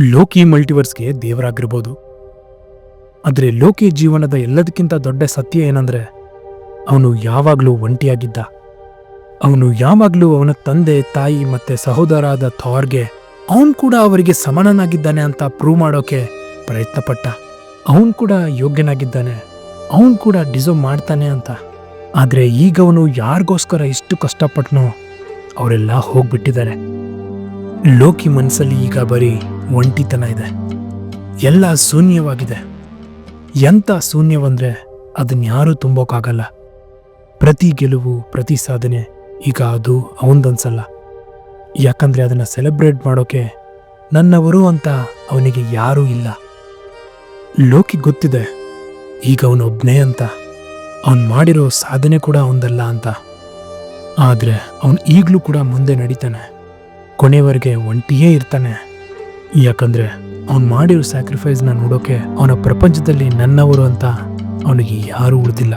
ಲೋಕಿ ಮಲ್ಟಿವರ್ಸ್ಗೆ ದೇವರಾಗಿರ್ಬೋದು. ಆದರೆ ಲೋಕಿ ಜೀವನದ ಎಲ್ಲದಕ್ಕಿಂತ ದೊಡ್ಡ ಸತ್ಯ ಏನಂದ್ರೆ, ಅವನು ಯಾವಾಗಲೂ ಒಂಟಿಯಾಗಿದ್ದ. ಅವನು ಯಾವಾಗಲೂ ಅವನ ತಂದೆ, ತಾಯಿ ಮತ್ತೆ ಸಹೋದರಾದ ಥಾರ್ಗೆ ಅವನು ಕೂಡ ಅವರಿಗೆ ಸಮಾನನಾಗಿದ್ದಾನೆ ಅಂತ ಪ್ರೂವ್ ಮಾಡೋಕೆ ಪ್ರಯತ್ನಪಟ್ಟ. ಅವನು ಕೂಡ ಯೋಗ್ಯನಾಗಿದ್ದಾನೆ, ಅವನು ಕೂಡ ಡಿಸರ್ವ್ ಮಾಡ್ತಾನೆ ಅಂತ. ಆದರೆ ಈಗ ಅವನು ಯಾರಿಗೋಸ್ಕರ ಇಷ್ಟು ಕಷ್ಟಪಟ್ಟನೋ ಅವರೆಲ್ಲ ಹೋಗ್ಬಿಟ್ಟಿದ್ದಾರೆ. ಲೋಕಿ ಮನಸ್ಸಲ್ಲಿ ಈಗ ಬರೀ ಒಂಟಿತನ ಇದೆ. ಎಲ್ಲ ಶೂನ್ಯವಾಗಿದೆ. ಎಂಥ ಶೂನ್ಯವಂದ್ರೆ ಅದನ್ಯಾರೂ ತುಂಬೋಕ್ಕಾಗಲ್ಲ ಪ್ರತಿ ಗೆಲುವು, ಪ್ರತಿ ಸಾಧನೆ ಈಗ ಅದು ಅವನದನ್ಸಲ್ಲ ಯಾಕಂದ್ರೆ ಅದನ್ನ ಸೆಲೆಬ್ರೇಟ್ ಮಾಡೋಕೆ ನನ್ನವರು ಅಂತ ಅವನಿಗೆ ಯಾರೂ ಇಲ್ಲ. ಲೋಕಿ ಗೊತ್ತಿದೆ. ಈಗ ಅವನೊಬ್ನೇ ಅಂತ. ಅವನು ಮಾಡಿರೋ ಸಾಧನೆ ಕೂಡ ಅವನದಲ್ಲ ಅಂತ. ಆದರೆ ಅವನು ಈಗಲೂ ಕೂಡ ಮುಂದೆ ನಡೀತಾನೆ. ಕೊನೆವರೆಗೆ ಒಂಟಿಯೇ ಇರ್ತಾನೆ. ಯಾಕಂದ್ರೆ ಅವನು ಮಾಡಿರೋ ಸ್ಯಾಕ್ರಿಫೈಸ್ನ ನೋಡೋಕೆ ಅವನ ಪ್ರಪಂಚದಲ್ಲಿ ನನ್ನವರು ಅಂತ ಅವನಿಗೆ ಯಾರೂ ಉಳಿದಿಲ್ಲ.